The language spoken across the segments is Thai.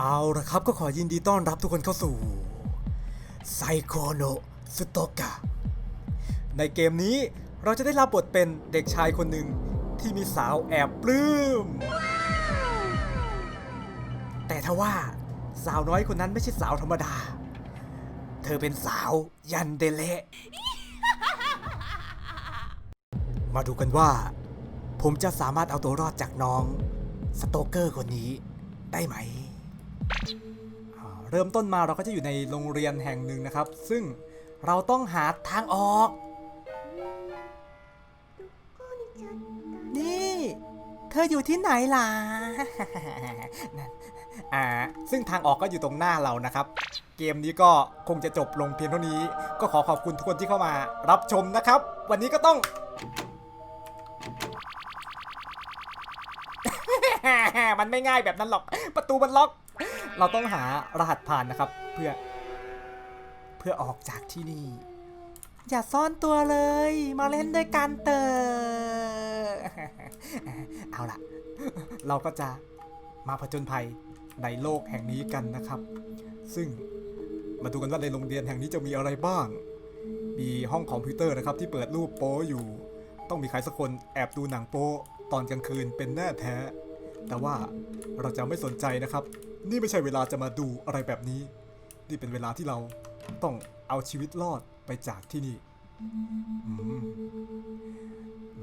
เอาละครับก็ขอยินดีต้อนรับทุกคนเข้าสู่ไซโคโนสโตกะในเกมนี้เราจะได้รับบทเป็นเด็กชายคนหนึ่งที่มีสาวแอบปลื้ม แต่ทว่าสาวน้อยคนนั้นไม่ใช่สาวธรรมดา เธอเป็นสาวยันเดเละมาดูกันว่า ผมจะสามารถเอาตัวรอดจากน้อง สโตเกอร์คนนี้ได้ไหมอ่า เริ่มต้นมาเราก็จะอยู่ในโรงเรียนแห่งหนึ่งนะครับ ซึ่งเราต้องหาทางออก นี่ เธออยู่ที่ไหนล่ะอ่าซึ่งทางออกก็อยู่ตรงหน้าเรานะครับ เกมนี้ก็คงจะจบลงเพียงเท่านี้ ก็ขอขอบคุณทุกคนที่เข้ามารับชมนะครับ วันนี้ก็ต้องมันไม่ง่ายแบบนั้นหรอก ประตูมันล็อก เราต้องหารหัสผ่านนะครับ เพื่อ เพื่อออกจากที่นี่ อย่าซ่อนตัวเลย มาเล่นด้วยกันเตอะเอาล่ะ เราก็จะมาผจญภัยในโลกแห่งนี้กันนะครับ ซึ่งมาดูกันว่าในโรงเรียนแห่งนี้จะมีอะไรบ้าง มีห้องคอมพิวเตอร์นะครับที่เปิดรูปโป๊อยู่ ต้องมีใครสักคนแอบดูหนังโป๊ตอนกลางคืนเป็นแน่แท้ แต่ว่าเราจะไม่สนใจนะครับ นี่ไม่ใช่เวลาจะมาดูอะไรแบบนี้ นี่เป็นเวลาที่เราต้องเอาชีวิตรอดไปจากที่นี่อืม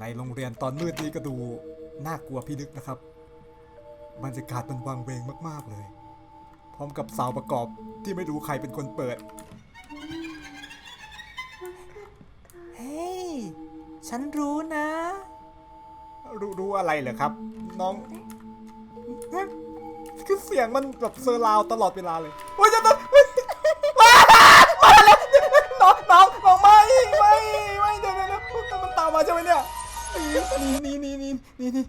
ในโรงเรียนตอนมืดนี้ก็ดูน่ากลัวพี่นึกนะครับบรรยากาศมันวังเวงมากๆเลย พร้อมกับสาวประกอบที่ไม่รู้ใครเป็นคนเปิด เฮ้ย ฉันรู้นะ รู้รู้อะไรเหรอครับ น้องเฮ้ย คือเสียงมันแบบเซอร์ราวตลอดเวลาเลยโอ้ยจะต้องมามาแล้วน้องน้องน้องไม่ไม่ไม่เดี๋ยวเดี๋ยวมันตามมาใช่ไหมเนี่ยนี่นี่นี่นี่นี่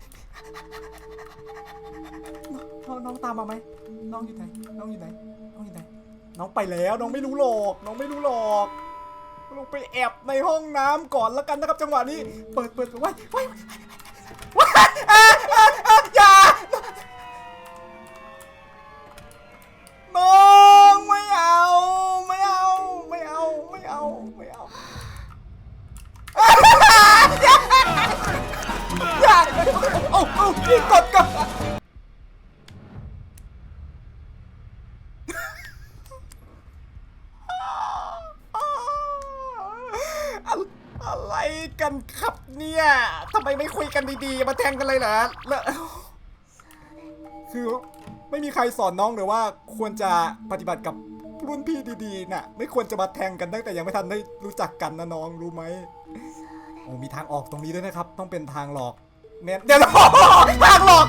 น้องน้องตามมาไหมน้องอยู่ไหนน้องอยู่ไหนน้องอยู่ไหนน้องไปแล้วน้องไม่รู้หรอก น้องไม่รู้หรอกลงไปแอบในห้องน้ำก่อนแล้วกันนะครับจังหวะนี้ เปิดเปิดไว้ไว้ไว้ไว้อ่าอ่าอ่าอย่า กันครับเนี่ยทำไมไม่คุยกันดีๆ มาแทงกันเลยเหรอแล้วคือไม่มีใครสอนน้องเลยว่าควรจะปฏิบัติกับรุ่นพี่ดีๆน่ะ ไม่ควรจะมาแทงกันตั้งแต่ยังไม่ทันได้รู้จักกันนะน้องรู้ไหมโอ้มีทางออกตรงนี้ด้วยนะครับ ต้องเป็นทางหลอกเน้นเดี๋ยวทางหลอก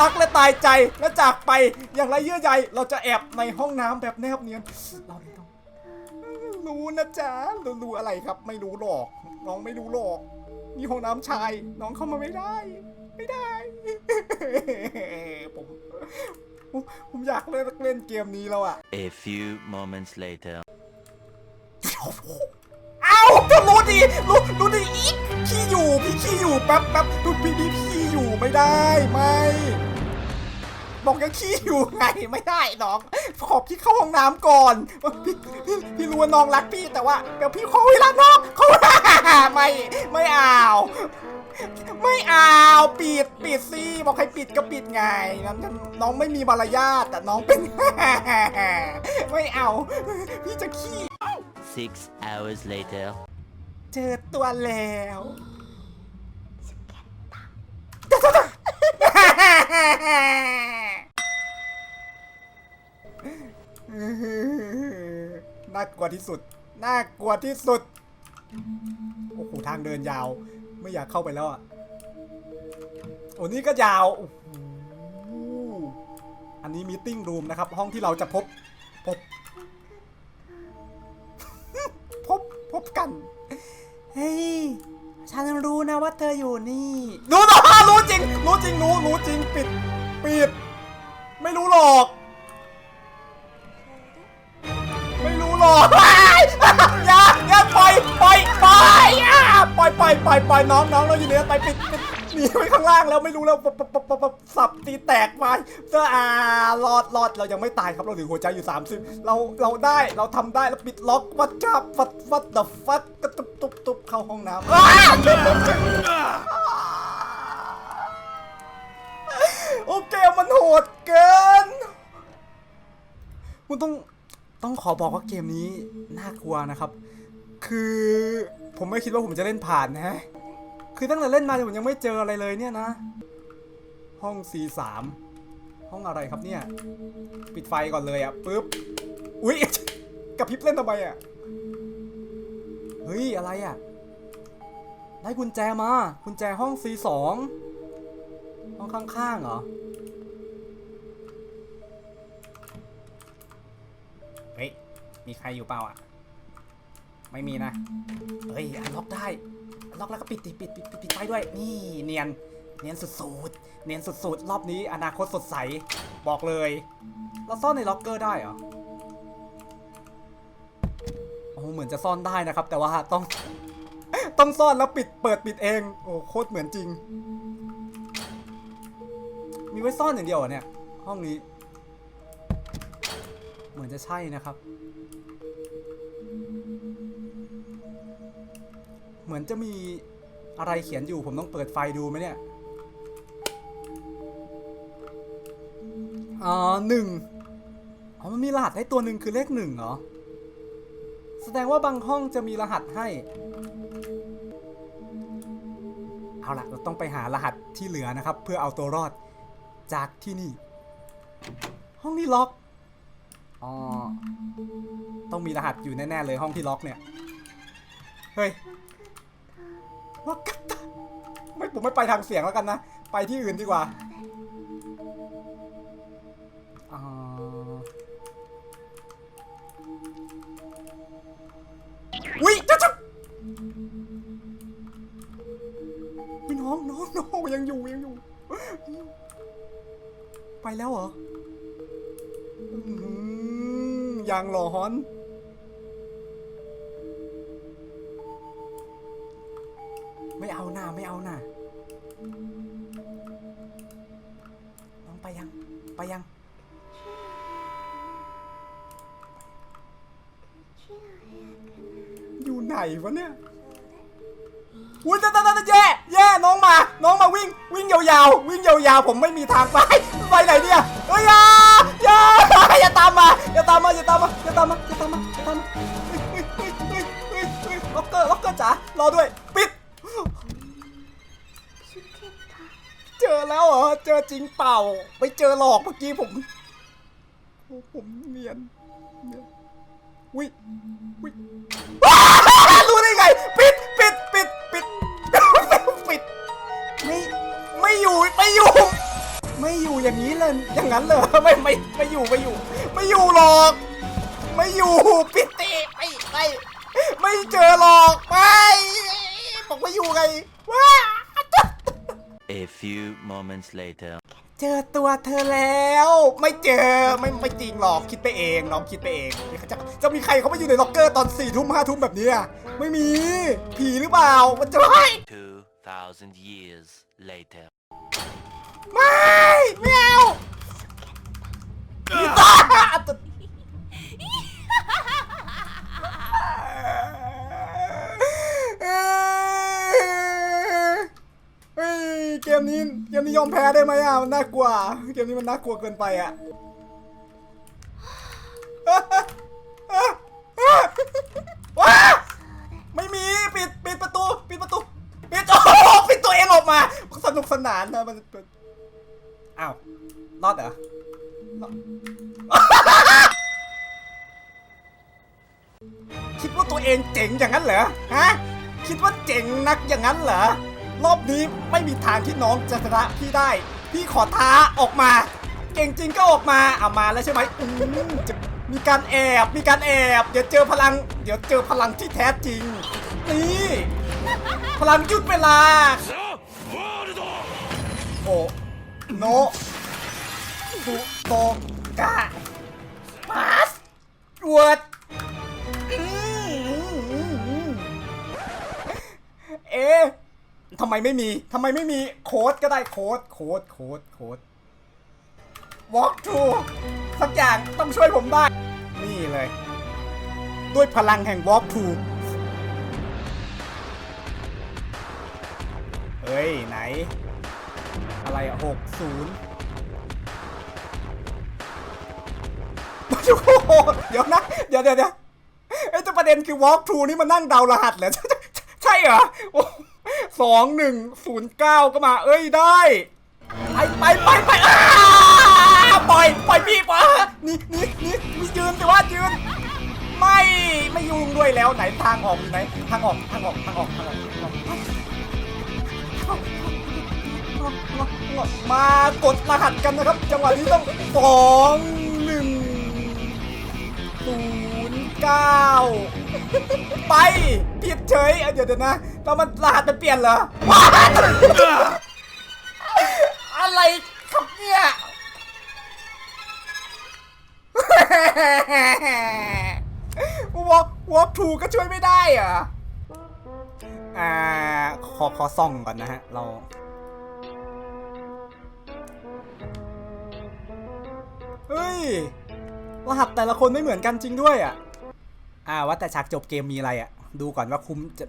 รักและตายใจและจากไปอย่างไรเยื่อใยเราจะแอบในห้องน้ำแบบแนบเนียนเราไม่ต้องรู้นะจ๊ะรู้รู้อะไรครับ ไม่รู้หรอก น้องไม่รู้หรอก มีห้องน้ำชาย น้องเข้ามาไม่ได้ ไม่ได้ ผมผมผมอยากเล่นเล่นเกมนี้แล้วอะ A few moments later. เอ้าก็รู้ดีรู้รู้ดีอีกขี้อยู่ พี่ขี้อยู่แป๊บแป๊บพี่พี่พี่ขี้อยู่ไม่ได้ ไม่ บอกยังขี้อยู่ไงไม่ได้น้อง ขอพี่เข้าห้องน้ำก่อน พี่พี่พี่รู้ว่าน้องรักพี่แต่ว่าเดี๋ยวพี่ขอเวลาน้องเขาไม่ไม่เอาไม่เอาปิดปิดสิบอกให้ปิดก็ปิดไงน้องน้องไม่มีมารยาทแต่น้องเป็น ไม่เอา พี่จะขี้ Six hours later. เจอตัวแล้ว น่ากลัวที่สุด น่ากลัวที่สุด โอ้โหทางเดินยาว ไม่อยากเข้าไปแล้วอะ โอ้นี่ก็ยาว อันนี้มีติ้งรูมนะครับ ห้องที่เราจะพบ พบ พบ พบกัน เฮ้ย ฉันรู้นะว่าเธออยู่นี่ รู้นะรู้จริง รู้จริง รู้ รู้จริง ปิด ปิด ไม่รู้หรอก อกอย่าอย่าปล่อยปล่อยปล่อยอะปล่อยปล่อยปล่อยปล่อยน้องน้องเราอยู่ในไปปิดปิดหนีไปข้างล่างแล้วไม่รู้แล้วปบปบปปปสับตีแตกไปเจ้าอ่ารอดรอดเรายังไม่ตายครับเราเหลือหัวใจอยู่ 30 เราเราได้เราทำได้แล้วปิดล็อกวัดจับวัดวัดเดอะฟัดกระตุบตุบตุบเข้าห้องน้ำอ้าวโอเคมันโหดเกิน คุณต้อง ต้องขอบอกว่าเกมนี้น่ากลัวนะครับ คือผมไม่คิดว่าผมจะเล่นผ่านนะ คือตั้งแต่เล่นมาผมยังไม่เจออะไรเลยเนี่ยนะ ห้อง C3 ห้องอะไรครับเนี่ย ปิดไฟก่อนเลยอะ่ะปุ๊บ อุ๊ยกระพริบเล่นทำไมอะ่ะเฮ้ย อะไรอะ่ะได้กุญแจมา กุญแจห้อง C2 ห้องข้างๆเหรอ มีใครอยู่เปล่าอะ ไม่มีนะ เฮ้ยอันล็อกได้อันล็อกแล้วก็ปิดปิดปิดปิดปิดไฟด้วย นี่เนียน เนียนสุดๆ เนียนสุดๆ รอบนี้อนาคตสดใส บอกเลย เราซ่อนในล็อกเกอร์ได้เหรอ โอ้เหมือนจะซ่อนได้นะครับ แต่ว่าต้อง ต้องซ่อนแล้วปิดเปิดปิดเอง โอ้โคตรเหมือนจริง มีไว้ซ่อนอย่างเดียวเนี่ย ห้องนี้ เหมือนจะใช่นะครับ เหมือนจะมีอะไรเขียนอยู่ผมต้องเปิดไฟดูไหมเนี่ยอ๋อหนึ่งอ๋อมันมีรหัสให้ตัวหนึ่งคือเลขหนึ่งเหรอ แสดงว่าบางห้องจะมีรหัสให้ เอาละเราต้องไปหารหัสที่เหลือนะครับ เพื่อเอาตัวรอดจากที่นี่ ห้องนี้ล็อก อ๋อ ต้องมีรหัสอยู่แน่ ๆ เลยห้องที่ล็อกเนี่ย เฮ้ย ล็อกกันตาไม่ผมไม่ไปทางเสียงแล้วกันนะ ไปที่อื่นดีกว่าอุ้ยจะจะพี่น้องน้องน้องยังอยู่ยังอยู่ ไปแล้วเหรอยังหล่อฮอน ไม่เอาน้าไม่เอาหน้องไปยัง ไปยัง อยู่ไหนวะเนี่ยอุ้ยตาตาตาแย่แย่น้องมา น้องมาวิ่ง วิ่งยาวๆ วิ่งยาวๆ ผมไม่มีทางไป ไปไหนเนี่ยเฮ้ยอย่าอย่าอย่าตามมา อย่าตามมา อย่าตามมา อย่าตามมา อย่าตามมา อย่าตามมาล็อกเกอร์ ล็อกเกอร์จ๋ารอด้วย จอจริงเปล่า ไม่เจอหลอกเมื่อกี้ผมผมเนียนเนียนวิวิว้ารู้ได้ไง ปิดปิดปิดปิดปิดไม่ไม่อยู่ไม่อยู่ ไม่อยู่อย่างนี้เลยอย่างนั้นเลยไม่ไม่ไม่อยู่ไม่อยู่ ไม่อยู่หรอก ไม่อยู่ปิดตีไม่ไม่ไม่เจอหรอกไม่บอกไม่อยู่ไงว้า A few moments later. เจอตัวเธอแล้ว ไม่เจอไม่ไม่จริงหรอกคิดไปเองน้องคิดไปเองนี่เขาจะจะมีใครเขามาอยู่ในล็อกเกอร์ตอนสี่ทุ่มห้าทุ่มแบบนี้อะไม่มี ผีหรือเปล่า มันจะไม่2,000 years later. ไม่ ไม่เอาพี่ตาเฮ้ยเก มนี้เกมนี้ยอมแพ้ได้ไหมอะมันน่ากลัว เกมนี้มันน่ากลัวเกินไปอะว้าไม่มีปิดปิดประตูปิดประตูปิดโอ้โหปิดตัวเองออกมา สนุกสนานนะมันอ้าวรอดเหรอคิดว่าตัวเองเจ๋งอย่างนั้นเหรอฮะคิดว่าเจ๋งนักอย่างนั้นเหรอ รอบนี้ไม่มีทางที่น้องจะชนะพี่ได้ พี่ขอท้าออกมา เก่งจริงก็ออกมาเอามาแล้วใช่ไหมอืมจะมีการแอบ มีการแอบ เดี๋ยวเจอพลัง เดี๋ยวเจอพลังที่แท้จริง นี่พลังหยุดเวลา โอโนสุโตกะพาสวดอืมอืมอืมเอะ ทำไมไม่มีทำไมไม่มีโค้ดก็ได้โค้ดโค้ดโค้ดโค้ด walk through สักอย่างต้องช่วยผมได้ นี่เลย ด้วยพลังแห่ง walk through เฮ้ย ไหน อะไรอะหกศูนย์โอ้โหเดี๋ยวนะ เดี๋ยวเดี๋ยวเดี๋ยวเอ้แต่ประเด็นคือ walk through นี่มันนั่งเดารหัสเหรอ ใช่เหรอ สองหนึ่งศูนย์เก้าก็มา เอ้ยได้ ไปไปไปไปอ้าปล่อยปล่อยพี่ปะนี่นี่นี่มียืนแต่ว่ายืน ไม่ไม่ยุ่งด้วยแล้วไหนทางออกอยู่ไหนทางออกทางออกทางออกทางออกทางออกมากดรหัสกันนะครับ จังหวะนี้ต้องสองหนึ่งศูนย์เก้าไป ผิดเฉยอะเดี๋ยวเดี๋ยวนะแล้วมันรหัสมันเปลี่ยนเหรอว้าอะไรครับเนี่ยวอล์กวอล์กทูก็ช่วยไม่ได้อะอ่าขอขอส่องก่อนนะฮะ เราเฮ้ย รหัสแต่ละคนไม่เหมือนกันจริงด้วยอะ อ่าว่าแต่ฉากจบเกมมีอะไรอะ ดูก่อนว่าคุ้มจะ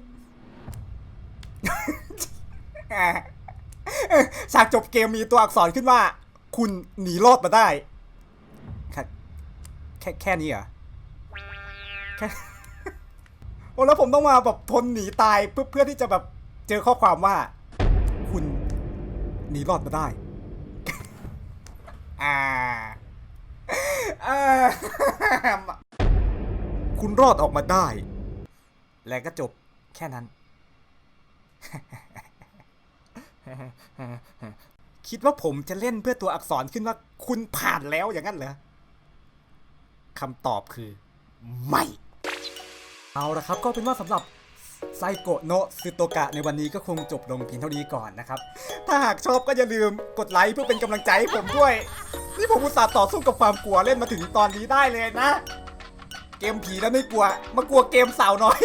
ฉากจบเกมมีตัวอักษรขึ้นว่า คุณหนีรอดมาได้แค่แค่แค่นี้เหรอแค่โอ้แล้วผมต้องมาแบบทนหนีตายเพื่อเพื่อที่จะแบบเจอข้อความว่า คุณหนีรอดมาได้ อ่าอ่าคุณรอดออกมาได้ และก็จบแค่นั้น คิดว่าผมจะเล่นเพื่อตัวอักษรขึ้นว่าคุณผ่านแล้วอย่างนั้นเหรอคำตอบคือ ไม่ เอาละครับก็เป็นว่าสำหรับไซโกโนะซึโตกะในวันนี้ก็คงจบลงเพียงเท่านี้ก่อนนะครับ ถ้าหากชอบก็อย่าลืมกดไลค์เพื่อเป็นกำลังใจให้ผมด้วย นี่ผมอุตส่าห์ต่อสู้กับความกลัวเล่นมาถึงตอนนี้ได้เลยนะ เกมผีแล้วไม่กลัว มากลัวเกมสาวน้อย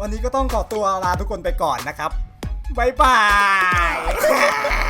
วันนี้ก็ต้องขอตัวลาทุกคนไปก่อนนะครับ บ๊ายบาย